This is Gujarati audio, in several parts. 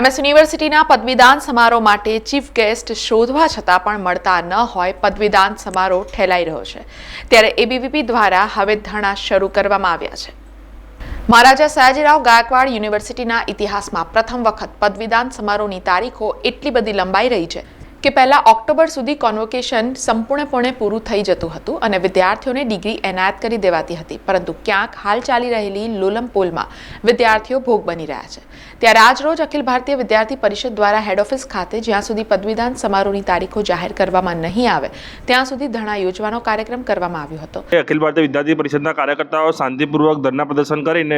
એમએસ યુનિવર્સિટીના પદવીદાન સમારોહ માટે ચીફ ગેસ્ટ શોધવા છતાં પણ મળતા ન હોય પદવીદાન સમારોહ ઠેલાઈ રહ્યો છે. ત્યારે એબીવીપી દ્વારા હવે ધરણા શરૂ કરવામાં આવ્યા છે. મહારાજા સયાજીરાવ ગાયકવાડ યુનિવર્સિટીના ઇતિહાસમાં પ્રથમ વખત પદવીદાન સમારોહની તારીખો એટલી બધી લંબાઈ રહી છે કે પહેલાં ઓક્ટોબર સુધી કોન્વોકેશન સંપૂર્ણપણે પૂરું થઈ જતું હતું અને વિદ્યાર્થીઓને ડિગ્રી એનાયત કરી દેવાતી હતી. પરંતુ ક્યાંક હાલ ચાલી રહેલી લોલમ પોલમાં વિદ્યાર્થીઓ ભોગ બની રહ્યા છે. ત્યારે આજરોજ અખિલ ભારતીય વિદ્યાર્થી પરિષદ દ્વારા હેડ ઓફિસ ખાતે જ્યાં સુધી પદવીદાન સમારોહની તારીખો જાહેર કરવામાં નહીં આવે, ત્યાં સુધી ધરણા યોજવાનો કાર્યક્રમ કરવામાં આવ્યો હતો. અખિલ ભારતીય વિદ્યાર્થી પરિષદના કાર્યકર્તાઓ શાંતિપૂર્વક ધરના પ્રદર્શન કરીને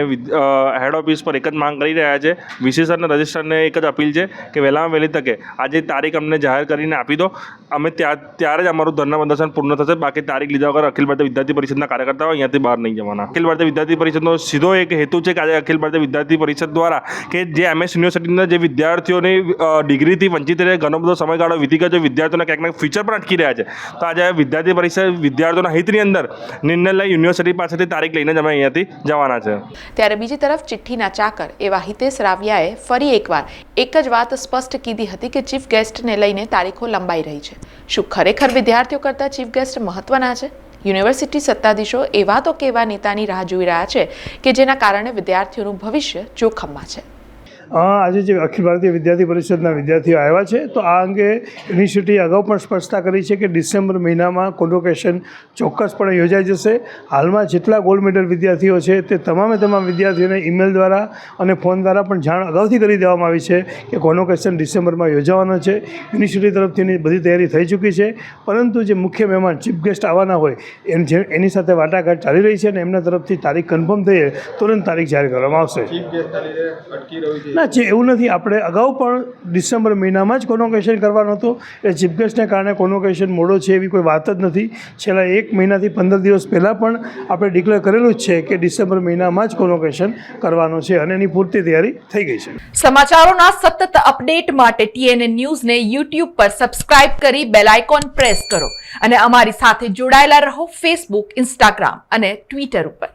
હેડ ઓફિસ પર એક જ માંગ કરી રહ્યા છે. વિશેષ અને રજિસ્ટરને એક જ અપીલ છે કે વહેલામાં વહેલી તકે આજે તારીખ અમને જાહેર કરીને આપી દો. અમે ત્યાં, ત્યારે જ અમારું ધરના પ્રદર્શન પૂર્ણ થશે. બાકી તારીખ લીધા વગર અખિલ ભારતીય વિદ્યાર્થી પરિષદના કાર્યકર્તાઓ અહીંયાથી બહાર નહીં જવાના. અખિલ ભારતીય વિદ્યાર્થી પરિષદનો સીધો એક હેતુ છે કે આજે અખિલ ભારતીય વિદ્યાર્થી પરિષદ દ્વારા કે જે એમએસ યુનિવર્સિટીના જે વિદ્યાર્થીઓની ડિગ્રીથી વંચિત રહે, ઘણો બધો સમયગાળો વીતી ગયો વિદ્યાર્થીઓના ક્યાંક ને ફ્યુચર પણ અટકી રહ્યા છે. તો આજે વિદ્યાર્થી પરિષદ, વિદ્યાર્થીઓના હિતની અંદર નિર્ણય લઈ યુનિવર્સિટી પાસેથી તારીખ લઈને જ અમે અહીંયાથી જવાના છે. ત્યારે બીજી તરફ ચિઠ્ઠીના ચાકર એવા હિતેશ રાવિયાએ ફરી એકવાર એક જ વાત સ્પષ્ટ કીધી હતી કે ચીફ ગેસ્ટને લઈને તારીખો લંબાઈ રહી છે. શું ખરેખર વિદ્યાર્થીઓ કરતાં ચીફ ગેસ્ટ મહત્વના છે? યુનિવર્સિટી સત્તાધીશો એવા તો કેવા નેતાની રાહ જોઈ રહ્યા છે કે જેના કારણે વિદ્યાર્થીઓનું ભવિષ્ય જોખમમાં છે. આજે જે અખિલ ભારતીય વિદ્યાર્થી પરિષદના વિદ્યાર્થીઓ આવ્યા છે, તો આ અંગે યુનિવર્સિટીએ અગાઉ પણ સ્પષ્ટતા કરી છે કે ડિસેમ્બર મહિનામાં કોન્વોકેશન ચોક્કસપણે યોજાઈ જશે. હાલમાં જેટલા ગોલ્ડ મેડલ વિદ્યાર્થીઓ છે, તે તમામે તમામ વિદ્યાર્થીઓને ઈમેલ દ્વારા અને ફોન દ્વારા પણ જાણ અગાઉથી કરી દેવામાં આવી છે કે કોન્વોકેશન ડિસેમ્બરમાં યોજાવાનો છે. યુનિવર્સિટી તરફથી એની બધી તૈયારી થઈ ચૂકી છે, પરંતુ જે મુખ્ય મહેમાન, ચીફ ગેસ્ટ આવવાના હોય, એમ જે એની સાથે વાટાઘાટ ચાલી રહી છે અને એમના તરફથી તારીખ કન્ફર્મ થઈએ, તુરંત તારીખ જાહેર કરવામાં આવશે. ના, જે એવું નથી. આપણે અગાઉ પણ ડિસેમ્બર મહિનામાં જ કોન્વોકેશન કરવાનું હતું. એટલે ચીફગેસ્ટને કારણે કોન્વોકેશન મોડો છે એવી કોઈ વાત જ નથી. છેલ્લા એક મહિનાથી પંદર દિવસ પહેલાં પણ આપણે ડિક્લેર કરેલું જ છે કે ડિસેમ્બર મહિનામાં જ કોન્વોકેશન કરવાનો છે અને એની પૂરતી તૈયારી થઈ ગઈ છે. સમાચારોના સતત અપડેટ માટે ટીએનએ ન્યૂઝને યુટ્યુબ પર સબસ્ક્રાઇબ કરી બેલ આઇકોન પ્રેસ કરો. અને અમારી સાથે જોડાયેલા રહો ફેસબુક ઇન્સ્ટાગ્રામ અને ટ્વિટર ઉપર.